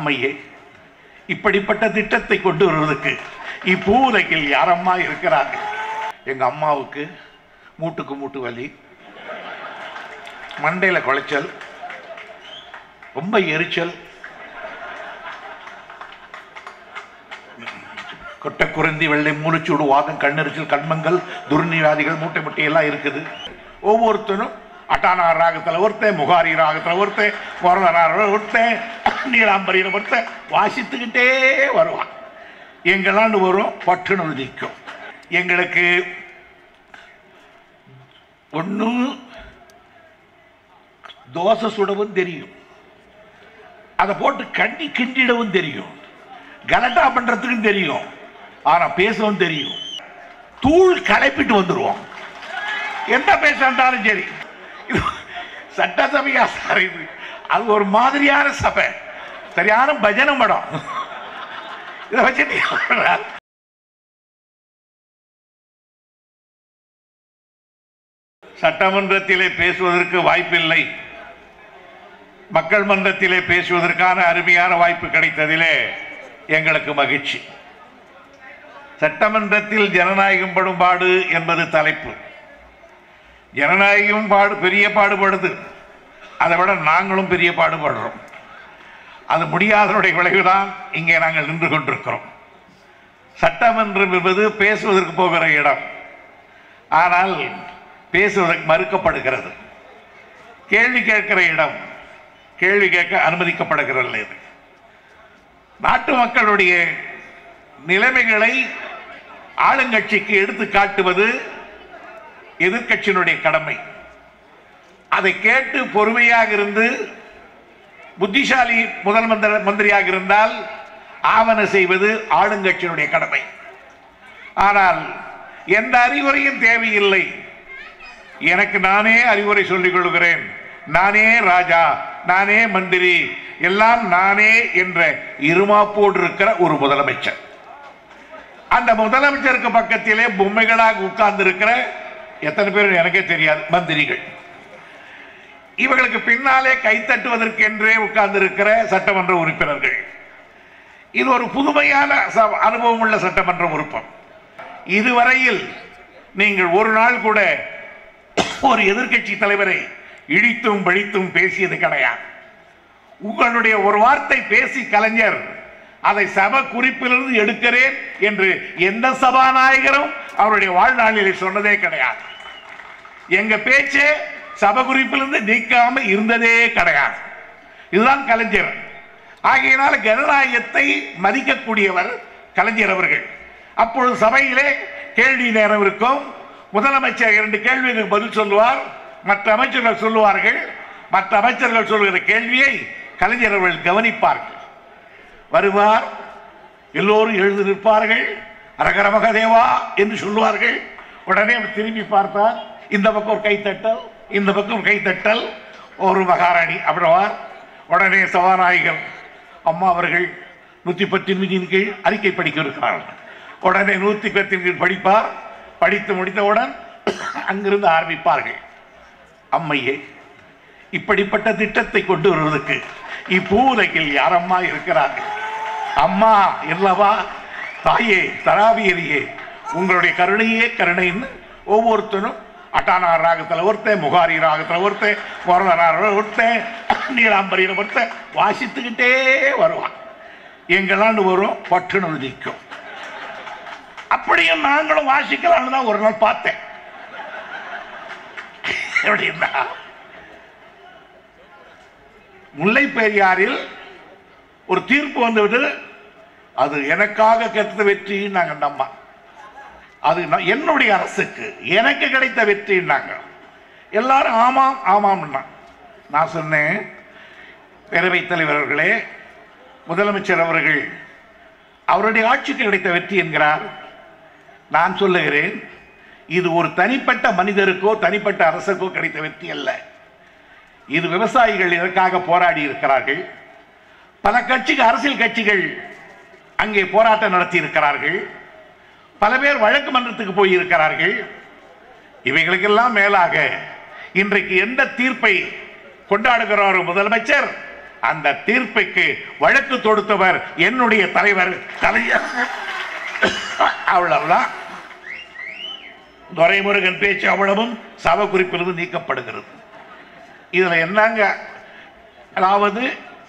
அம்மையே இப்படிப்பட்ட திட்டத்தை கொண்டு வருவதற்கு இப்பூலையில் யாரம்மா இருக்கிறாங்க? எங்க அம்மாவுக்கு மூட்டுக்கு மூட்டு வலி மண்டையில குளைச்சல் ரொம்ப எரிச்சல் கொட்டை குருந்தி வெள்ளை மூளைச்சூடு வாதம் கண்ணெரிச்சல் கண்மங்கள் துர்நிவாதிகள் மூட்டை முட்டையெல்லாம் இருக்குது. ஒவ்வொருத்தரும் அட்டானார் ராகத்தில் ஒருத்தன் முகாரி ராகத்தில் ஒருத்தன் மொரதனார் ஒருத்தன் நீலாம்பரியில் ஒருத்தன் வாசித்துக்கிட்டே வருவான். எங்களாண்டு வரும்? பட்டுணு நிற்கும். எங்களுக்கு ஒன்று தோசை சுடவும் தெரியும். அதை போட்டு கண்டி கிண்டிடவும் தெரியும். கலட்டா பண்ணுறதுக்கும் தெரியும். ஆனால் பேசவும் தெரியும். தூள் கலைப்பிட்டு வந்துடுவோம் எந்த பேசாண்டாலும் சரி. சட்டசபையா சார் இது. அது ஒரு மாதிரியான சபை. சரியான பஜனை மடம் இதை வச்சுட்டு சட்டமன்றத்திலே பேசுவதற்கு வாய்ப்பில்லை. மக்கள் மன்றத்திலே பேசுவதற்கான அருமையான வாய்ப்பு கிடைத்ததிலே எங்களுக்கு மகிழ்ச்சி. சட்டமன்றத்தில் ஜனநாயகம் படும்பாடு என்பது தலைப்பு. ஜனநாயகமும் பாடு பெரிய பாடுபடுது. அதை விட நாங்களும் பெரிய பாடுபடுறோம். அது முடியாதனுடைய விளைவுதான் இங்கே நாங்கள் நின்று கொண்டிருக்கிறோம். சட்டமன்றம் என்பது பேசுவதற்கு போகிற இடம். ஆனால் பேசுவதற்கு மறுக்கப்படுகிறது. கேள்வி கேட்கிற இடம். கேள்வி கேட்க அனுமதிக்கப்படுகிறது நாட்டு மக்களுடைய நிலைமைகளை ஆளுங்கட்சிக்கு எடுத்து காட்டுவது எதிர்க்கட்சியினுடைய கடமை. அதை கேட்டு பொறுமையாக இருந்து புத்திசாலி முதல் மந்திர மந்திரியாக இருந்தால் ஆவண செய்வது ஆளுங்கட்சியினுடைய கடமை. ஆனால் எந்த அறிவுரையும் தேவையில்லை. எனக்கு நானே அறிவுரை சொல்லிக் கொள்கிறேன். நானே ராஜா நானே மந்திரி எல்லாம் நானே என்ற இருமாப்போடு இருக்கிற ஒரு முதலமைச்சர். அந்த முதலமைச்சருக்கு பக்கத்திலே பொம்மைகளாக உட்கார்ந்து இருக்கிற எத்தனை பேர் எனக்கே தெரியாது மந்திரிகள். இவர்களுக்கு பின்னாலே கைத்தட்டுவதற்கென்றே உட்கார்ந்திருக்கிற சட்டமன்ற உறுப்பினர்கள். இது ஒரு புதுமையான ச- அனுபவம் உள்ள சட்டமன்ற உறுப்பம். இதுவரையில் நீங்கள் ஒரு நாள் கூட ஒரு எதிர்க்கட்சி தலைவரை இழித்தும் பழித்தும் பேசியது கிடையாது. உங்களுடைய ஒரு வார்த்தை பேசி கலைஞர் அதை சப குறிப்பிலிருந்து எடுக்கிறேன் என்று எந்த சபாநாயகரும் அவருடைய வாழ்நாளில் சொன்னதே கிடையாது. எங்க பேச்சு சபை குறிப்பிலிருந்து நீக்காம இருந்ததே கிடையாது. இதுதான் கலைஞர். ஆகையினால ஜனநாயகத்தை மதிக்கக்கூடியவர் கலைஞர் அவர்கள். அப்பொழுது சபையிலே கேள்வி நேரம் இருக்கும். முதலமைச்சர் இரண்டு கேள்விக்கு பதில் சொல்லுவார். மற்ற அமைச்சர்கள் சொல்லுவார்கள். மற்ற அமைச்சர்கள் சொல்கிற கேள்வியை கலைஞர் அவர்கள் கவனிப்பார்கள். வருவார். எல்லோரும் எழுந்து நிற்பார்கள். அரகர மகதேவா என்று சொல்லுவார்கள். உடனே திரும்பி பார்த்தார். இந்த பக்கம் ஒரு கைத்தட்டல் இந்த பக்கம் ஒரு கைத்தட்டல் ஒரு மகாராணி அப்படின்வார் உடனே சபாநாயகர் அம்மா அவர்கள் நூற்றி பத்தின் விதியின் கீழ் அறிக்கை படிக்க இருக்கிறார்கள் உடனே நூற்றி பத்தின் கீழ் படிப்பார். படித்து முடித்தவுடன் அங்கிருந்து ஆரம்பிப்பார்கள். அம்மையே இப்படிப்பட்ட திட்டத்தை கொண்டு வருவதற்கு இப்பூலையில் யாரம்மா இருக்கிறார்கள்? அம்மா இல்லவா? தாயே தராபியரியே உங்களுடைய கருணையே கருணைன்னு ஒவ்வொருத்தனும் அட்டானார் ராகத்தில் ஒருத்தன் முகாரி ராகத்தில் ஒருத்தன் மொரதனார் ஒருத்தன் நீலாம்பரியில் ஒருத்தன் வாசித்துக்கிட்டே வருவான். எங்கெல்லாம் வரும் பட்டுன்னு நிற்கும். அப்படியும் நாங்களும் வாசிக்கலாம்னு தான் ஒரு நாள் பார்த்தேன். எப்படின்னா முல்லைப்பெரியாறில் ஒரு தீர்ப்பு வந்துவிட்டு அது எனக்காக கிடைத்த வெற்றி நாங்கள் நம்ப அது நான் என்னுடைய அரசுக்கு எனக்கு கிடைத்த வெற்றின்னாங்க எல்லாரும் ஆமாம் ஆமாம்னா. நான் சொன்னேன் பேரவைத் தலைவர் அவர்களே முதலமைச்சர் அவர்கள் அவருடைய ஆட்சிக்கு கிடைத்த வெற்றி என்கிறார். நான் சொல்லுகிறேன் இது ஒரு தனிப்பட்ட மனிதருக்கோ தனிப்பட்ட அரசுக்கோ கிடைத்த வெற்றி அல்ல. இது விவசாயிகள் இதற்காக போராடி இருக்கிறார்கள். பல கட்சிகள் அரசியல் கட்சிகள் அங்கே போராட்டம் நடத்தி இருக்கிறார்கள். பல பேர் வழக்கு மன்றத்துக்கு போயிருக்கிறார்கள். இவைகளுக்கெல்லாம் மேலாக இன்றைக்கு எந்த தீர்ப்பை கொண்டாடுகிறாரோ முதலமைச்சர் அந்த தீர்ப்புக்கு வழக்கு தொடுத்தவர் என்னுடைய தலைவர் கலைஞர் அவ்வளவுதான். துரைமுருகன் பேச்சு அவ்வளவும் சவ குறிப்பிலிருந்து நீக்கப்படுகிறது. இதுல என்னங்க? அதாவது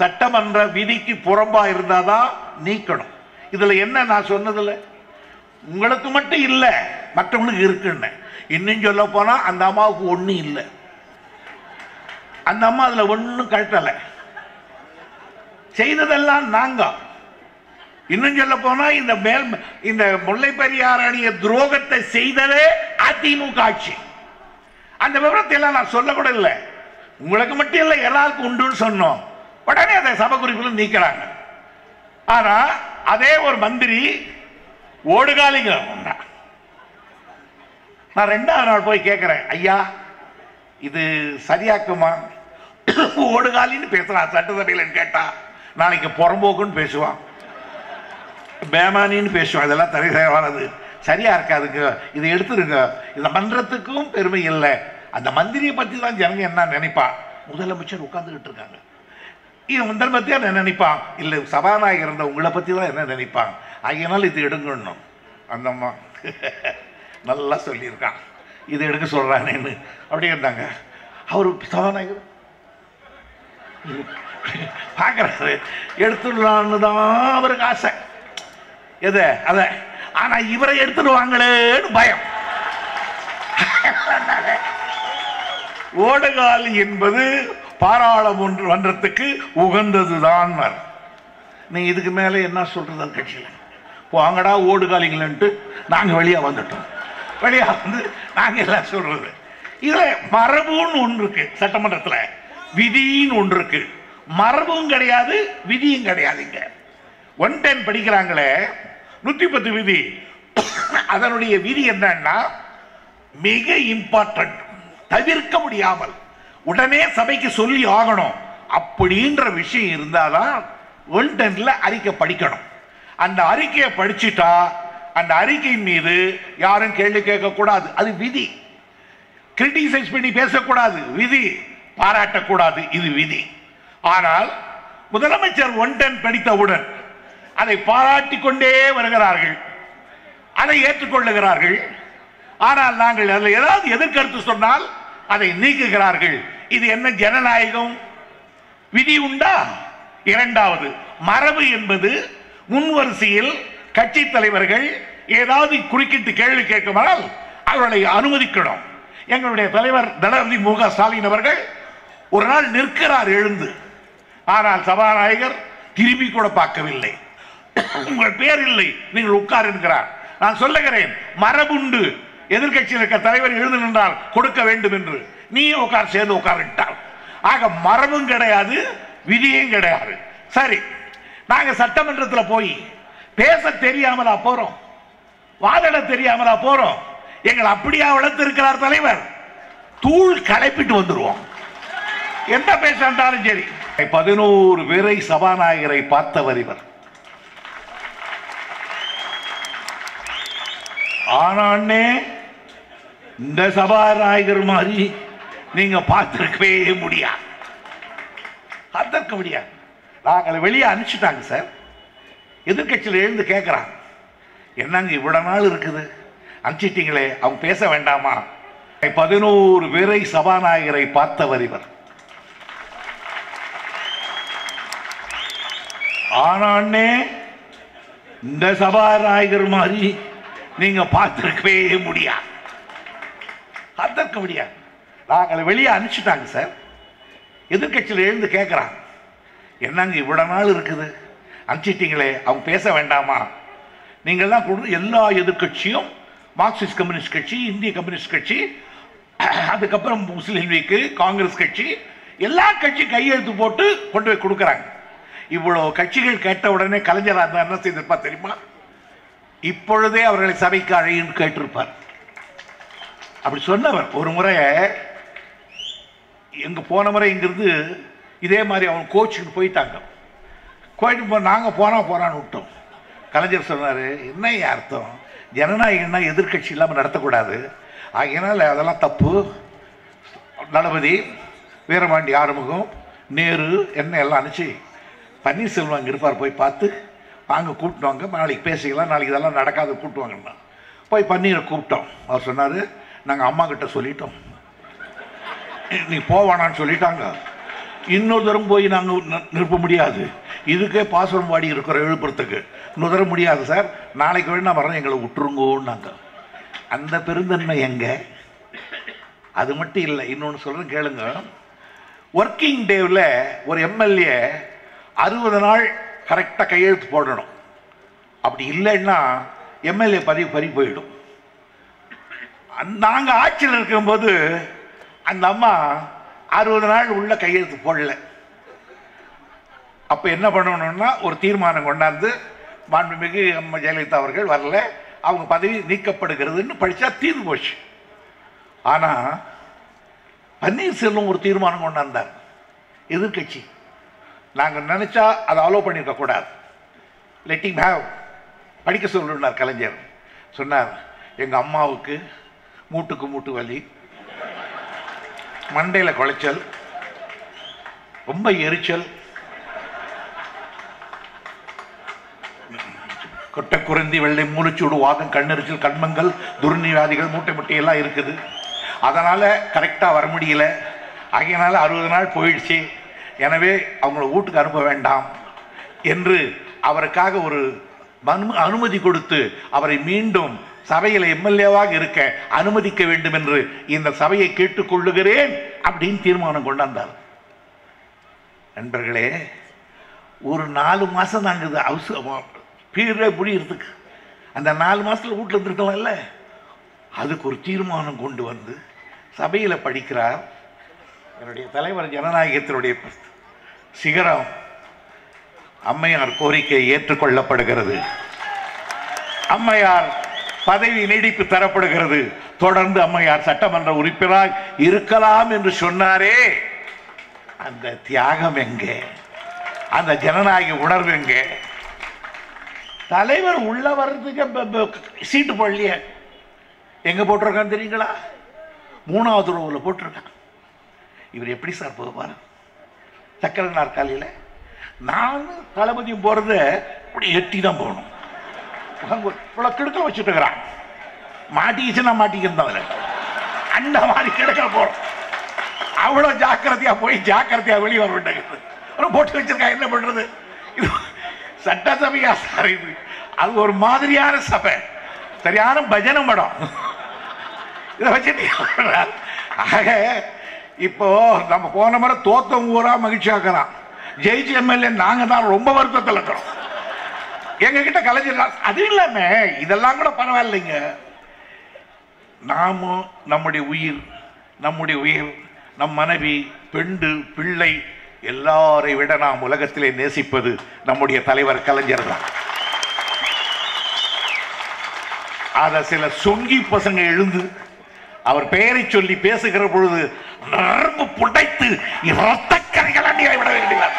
சட்டமன்ற விதிக்கு புறம்பா இருந்தாதான் நீக்கணும். இதுல என்ன நான் சொன்னதில்லை உங்களுக்கு மட்டும் இல்லை மற்றவங்களுக்கு இருக்குன்னு. இன்னும் சொல்ல போனா அந்த அம்மாவுக்கு ஒண்ணும் இல்லை. அந்த அம்மா அதுல ஒண்ணும் கழட்டலை. செய்ததெல்லாம் நாங்க. இன்னும் சொல்ல போனா இந்த மேல் இந்த முல்லை பெரியார் அணிய துரோகத்தை செய்ததே அதிமுக ஆட்சி. அந்த விவரத்தை எல்லாம் நான் சொல்லக்கூட இல்லை. உங்களுக்கு மட்டும் இல்லை எல்லாருக்கும் உண்டுன்னு சொன்னோம். உடனே அதை சபை குறிப்பில் நீக்கிறாங்க. ஆனா அதே ஒரு மந்திரி ஓடுகாலிங்க. நான் ரெண்டாவது நாள் போய் கேட்கறேன் ஐயா இது சரியாக்குமா? ஓடுகாலின்னு பேசுறான் சட்டசபையில் கேட்டா. நாளைக்கு புறம்போக்குன்னு பேசுவான். பேமானின்னு பேசுவான். இதெல்லாம் தனி தேவானது சரியா இருக்காதுங்க. இதை எடுத்துருங்க. இந்த மன்றத்துக்கும் பெருமை இல்லை. அந்த மந்திரியை பத்தி தான் ஜனங்க என்ன நினைப்பான் முதலமைச்சர் உட்கார்ந்துகிட்டு இருக்காங்க. இது முதலமைச்சர் என்ன நினைப்பான்? இல்லை சபாநாயகர் இருந்த உங்களை பத்தி தான் என்ன நினைப்பான்? ஆகையினால் இது எடுங்கணும். அந்த அம்மா நல்லா சொல்லியிருக்கான். இது எடுக்க சொல்றானேன்னு. அப்படி இருந்தாங்க. அவர் சபாநாயகர் பார்க்குறாரு எடுத்துடலான்னு தான் அவருக்கு ஆசை. எது? அத. ஆனா இவரை எடுத்துடுவாங்களேன்னு பயம். ஓடகால் என்பது பாராளுமன்ற வன்றத்துக்கு உகந்ததுதான் நீ இதுக்கு மேலே என்ன சொல்றது அந்த கட்சியில் வாங்கடா ஓடுகாலிங்களன்ட்டு நாங்கள் வெளியே வந்துட்டோம். வெளியே வந்து நாங்கள் எல்லாம் சொல்கிறது இதில் மரபுன்னு ஒன்று இருக்குது சட்டமன்றத்தில். விதின்னு ஒன்று இருக்குது மரபும் கிடையாது விதியும் கிடையாது இங்கே. ஒன் டென் படிக்கிறாங்களே நூற்றி பத்து விதி. அதனுடைய விதி என்னன்னா மிக இம்பார்ட்டன்ட் தவிர்க்க முடியாமல். உடனே சபைக்கு சொல்லி ஆகணும். அப்படின்ற விஷயம் இருந்தால் தான் ஒன் டென்ல அறிக்கை படிக்கணும். அந்த அறிக்கையை படிச்சுட்டா அந்த அறிக்கையின் மீது யாரும் கேள்வி கேட்கக்கூடாது. அது விதி. கிரிட்டிசைஸ் பண்ணி பேசக்கூடாது. விதி. பாராட்டக்கூடாது. இது விதி. ஆனால் முதலமைச்சர் ஒன்டென் படித்தவுடன் அதை பாராட்டி கொண்டே வருகிறார்கள். அதை ஏற்றுக்கொள்ளுகிறார்கள். ஆனால் நாங்கள் அதில் ஏதாவது எதிர்கருத்து சொன்னால் அதை நீக்குகிறார்கள். இது என்ன ஜனநாயகம்? விதி உண்டா? இரண்டாவது மரபு என்பது முன்வரிசையில் கட்சி தலைவர்கள் ஏதாவது குறுக்கிட்டு கேள்வி கேட்குமானால் அவர்களை அனுமதிக்கணும். எங்களுடைய தலைவர் தளபதி மு க ஸ்டாலின் அவர்கள் ஒரு நாள் நிற்கிறார் எழுந்து. ஆனால் சபாநாயகர் திரும்பி கூட பார்க்கவில்லை. உங்கள் பேர் இல்லை நீங்கள் உட்கார் என்கிறார். நான் சொல்லுகிறேன் மரபுண்டு. எதிர்கட்சியில் இருக்க தலைவர் எழுந்து நின்றால் கொடுக்க வேண்டும் என்று. நீயும் உட்கார் சேர்ந்து உட்கார்ட்டார் ஆக மரபும் கிடையாது விதியும் கிடையாது. சரி நாங்க சட்டமன்றத்தில் போய் பேச தெரியாமலா போறோம். வாதிட தெரியாமலா போறோம். எங்களை அப்படியா வளர்த்து இருக்கிறார் தலைவர்? தூள் களைப்பிட்டு வந்துருவோம். எந்த பேசாண்டாலும் சரி. பதினோரு பேரை சபாநாயகரை பார்த்தவர் இவர். ஆனான்னே இந்த சபாநாயகர் மாதிரி நீங்க பார்த்திருக்கவே முடியாது. அதற்கு முடியாது. நாங்களை வெளியே அனுப்பிச்சிட்டாங்க சார். எதிர்க்கட்சியில் எழுந்து கேட்குறாங்க என்னங்க இவ்வளோ நாள் இருக்குது? அனுப்பிச்சிட்டிங்களே அவங்க பேச வேண்டாமா? பதினோரு பேரை சபாநாயகரை பார்த்தவர் இவர். ஆனான்னே இந்த சபாநாயகர் மாதிரி நீங்க பார்த்துருக்கவே முடியாது. அதற்கு முடியாது. நாங்களை வெளியே அனுப்பிச்சிட்டாங்க சார். எதிர்க்கட்சியில் எழுந்து கேட்குறாங்க என்னங்க இவ்வளோ நாள் இருக்குது? அனுப்பிச்சிட்டிங்களே அவங்க பேச வேண்டாமா? நீங்கள்லாம் கொடு எல்லா எதிர்க்கட்சியும் மார்க்சிஸ்ட் கம்யூனிஸ்ட் கட்சி இந்திய கம்யூனிஸ்ட் கட்சி அதுக்கப்புறம் முஸ்லீம் லீக்கு காங்கிரஸ் கட்சி எல்லா கட்சி கையெழுத்து போட்டு கொண்டு போய் கொடுக்குறாங்க. இவ்வளோ கட்சிகள் கேட்ட உடனே கலைஞராக இருந்தால் என்ன செய்திருப்பார் தெரியுமா? இப்பொழுதே அவர்களை சபைக்கு அழையின்னு கேட்டிருப்பார். அப்படி சொன்னவர் ஒரு முறை எங்கே போன முறை இங்கிருந்து இதே மாதிரி அவங்க கோச்சுக்கு போயிட்டாங்க. கோயிட்டு போ நாங்கள் போனால் போகிறான்னு விட்டோம். கலைஞர் சொன்னார் என்ன அர்த்தம்? ஜனநாயகம்னா எதிர்க்கட்சி இல்லாமல் நடத்தக்கூடாது. ஆகையினால அதெல்லாம் தப்பு. தளபதி வீரபாண்டி ஆறுமுகம் நேரு என்ன எல்லாம் அனுப்பிச்சு பன்னீர்செல்வம் அங்கே இருப்பார் போய் பார்த்து வாங்க கூப்பிட்டு வாங்க. நாளைக்கு பேசிக்கலாம். நாளைக்கு இதெல்லாம் நடக்காது கூப்பிட்டுவாங்கண்ணா போய் பன்னீரை கூப்பிட்டோம். அவர் சொன்னார் நாங்கள் அம்மா கிட்ட சொல்லிட்டோம். நீ போவானான்னு சொல்லிட்டாங்க. இன்னொரு தரம் போய் நாங்கள் நிற்ப முடியாது. இதுக்கே பாசனம் வாடி இருக்கிற விழுப்புரத்துக்கு இன்னொரு தரம் முடியாது சார். நாளைக்கு வேணா வரேன் எங்களை விட்டுருங்கோன்னாங்க. அந்த பெருந்தன்மை எங்கே? அது மட்டும் இல்லை இன்னொன்று சொல்கிறேன் கேளுங்க. ஒர்க்கிங் டேவில் ஒரு எம்எல்ஏ அறுபது நாள் கரெக்டாக கையெழுத்து போடணும். அப்படி இல்லைன்னா எம்எல்ஏ பதவி பறி போயிடும். நாங்கள் ஆட்சியில் இருக்கும்போது அந்த அம்மா அறுபது நாள் உள்ள கையெழுத்து போடல. அப்போ என்ன பண்ணணும்னா ஒரு தீர்மானம் கொண்டாந்து மாண்புமிகு அம்மா ஜெயலலிதா அவர்கள் வரல. அவங்க பதவி நீக்கப்படுகிறதுன்னு படித்தா தீர்ந்து போச்சு. ஆனால் பன்னீர்செல்வம் ஒரு தீர்மானம் கொண்டாந்தார். எதிர்க்கட்சி. நாங்கள் நினச்சா அதை அலோவ் பண்ணியிருக்க கூடாது. லெட்டிங் ஹேவ் படிக்க சொல்லுனார் கலைஞர். சொன்னார் எங்கள் அம்மாவுக்கு மூட்டுக்கு மூட்டு வலி மண்டையில் குளைச்சல் ரொம்ப எரிச்சல் கொட்டை குறைந்தி வெள்ளை மூளைச்சூடு வாதம் கண்ணெரிச்சல் கண்மங்கள் துர்நிவாதிகள் மூட்டை முட்டை எல்லாம் இருக்குது. அதனால் கரெக்டாக வர முடியல. ஆகையினால அறுபது நாள் போயிடுச்சு. எனவே அவங்கள வீட்டுக்கு அனுப்ப வேண்டாம் என்று அவருக்காக ஒரு மனு அனுமதி கொடுத்து அவரை மீண்டும் சபையில் எம்எல்ஏவாக இருக்க அனுமதிக்க வேண்டும் என்று இந்த சபையை கேட்டுக்கொள்ளுகிறேன் அப்படின்னு தீர்மானம் கொண்டாந்தார். நண்பர்களே ஒரு நாலு மாதம் நாங்கள் இது அவசியம் பீரே புரியறதுக்கு அந்த நாலு மாதத்தில் வீட்டில் இருந்துருக்கலாம்ல. அதுக்கு ஒரு தீர்மானம் கொண்டு வந்து சபையில் படிக்கிறார் என்னுடைய தலைவர் ஜனநாயகத்தினுடைய சிகரம் அம்மையார் கோரிக்கை ஏற்றுக்கொள்ளப்படுகிறது. அம்மையார் பதவி நீடிப்பு தரப்படுகிறது. தொடர்ந்து அம்மையார் சட்டமன்ற உறுப்பினராக இருக்கலாம் என்று சொன்னாரே. அந்த தியாகம் எங்கே? அந்த ஜனநாயக உணர்வு எங்கே? தலைவர் உள்ள வர்றதுக்கு சீட்டு போடலையே. எங்க போட்டிருக்கான்னு தெரியுங்களா? மூணாவது ரோவில் போட்டிருக்கான் இவர் எப்படி சார் போவார் சக்கர நாற்காலியில் நானும் தளபதியும் போகிறத இப்படி எட்டி தான் போகணும். இவ்வளோ கிடுக்க வச்சுட்டுக்கிறான் மாட்டிக்கிச்சுன்னா மாட்டிக்கிருந்தவன் அந்த மாதிரி கிடுக்க போகிறோம் அவ்வளோ ஜாக்கிரதையா போய் ஜாக்கிரதையா வெளியே வர வேண்டியது போட்டு வச்சிருக்கா என்ன பண்றது? இது சட்டசபையா சார் இது. அது ஒரு மாதிரியான சபை. சரியான பஜனை மடம் இதை வச்சுட்டு ஆக இப்போ நம்ம போன முறை தோத்தம் ஊரா மகிழ்ச்சியாக்கலாம் ஜெயிச்சு எம்எல்ஏ நாங்க தான் ரொம்ப வருத்தத்தில் இருக்கிறோம். எங்க கிட்ட கலைஞர் அது இல்லாம இதெல்லாம் கூட பரவாயில்லைங்க. நாமும் நம்முடைய உயிர் நம்முடைய உயிர் நம் மனைவி பெண்டு பிள்ளை எல்லாரை விட நாம் உலகத்திலே நேசிப்பது நம்முடைய தலைவர் கலைஞர் தான். அத சில சொங்கி பசங்க எழுந்து அவர் பெயரை சொல்லி பேசுகிற பொழுது நரம்பு புடைத்து இரத்த கரைகளை விட வேண்டியவர்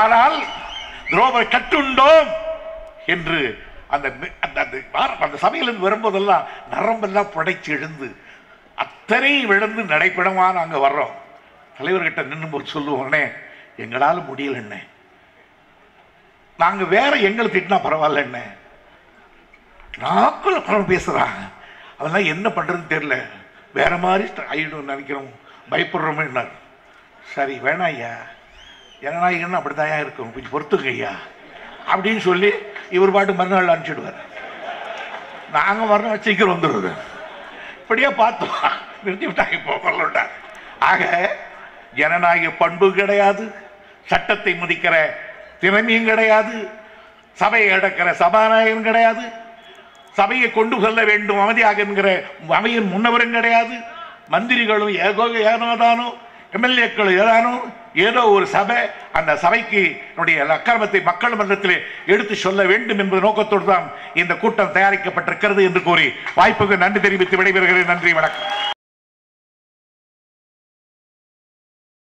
ஆனால் துரோபர் கட்டுண்டோம் என்று அந்த அந்த அந்த வார- அந்த சபையிலிருந்து வரும்போதெல்லாம் நரம்பெல்லாம் புடைச்சு எழுந்து அத்தனை விழுந்து நடைபெடமா நாங்கள் வர்றோம். தலைவர்கிட்ட நின்று சொல்லுவோன்னே முடியல முடியலண்ணே நாங்கள் வேற எங்களை திட்டினா பரவாயில்ல என்ன நாக்குல பரம் பேசுறாங்க அதெல்லாம் என்ன பண்ணுறதுன்னு தெரியல. வேற மாதிரி ஆயிடும் நினைக்கிறோம். பயப்படுறோமே சரி வேணாம் ஐயா. ஜனநாயகம்னு அப்படிதான் இருக்கும்? கொஞ்சம் பொறுத்துங்க ஐயா அப்படின்னு சொல்லி இவர் பாட்டு மறுநாள் அனுப்பிச்சிடுவார். நாங்கள் மறுநாள் சீக்கிரம் வந்துடுறது. இப்படியே பார்த்தோம். நிறுத்தி விட்டாங்க இப்போ வரலோட்டா ஆக ஜனநாயக பண்பு கிடையாது. சட்டத்தை மதிக்கிற திறமையும் கிடையாது. சபையை அடக்கிற சபாநாயகன் கிடையாது. சபையை கொண்டு செல்ல வேண்டும் அமைதியாக என்கிற அவையின் முன்னவரும் கிடையாது. மந்திரிகளும் ஏகோ ஏனோதானோ எம்எல்ஏக்கள் ஏதானோ ஏதோ ஒரு சபை அந்த சபைக்கு என்னுடைய அக்கிரமத்தை மக்கள் மன்றத்திலே எடுத்து சொல்ல வேண்டும் என்பது நோக்கத்தோடு தான் இந்த கூட்டம் தயாரிக்கப்பட்டிருக்கிறது என்று கூறி வாய்ப்புக்கு நன்றி தெரிவித்து விடைபெறுகிறேன். நன்றி வணக்கம்.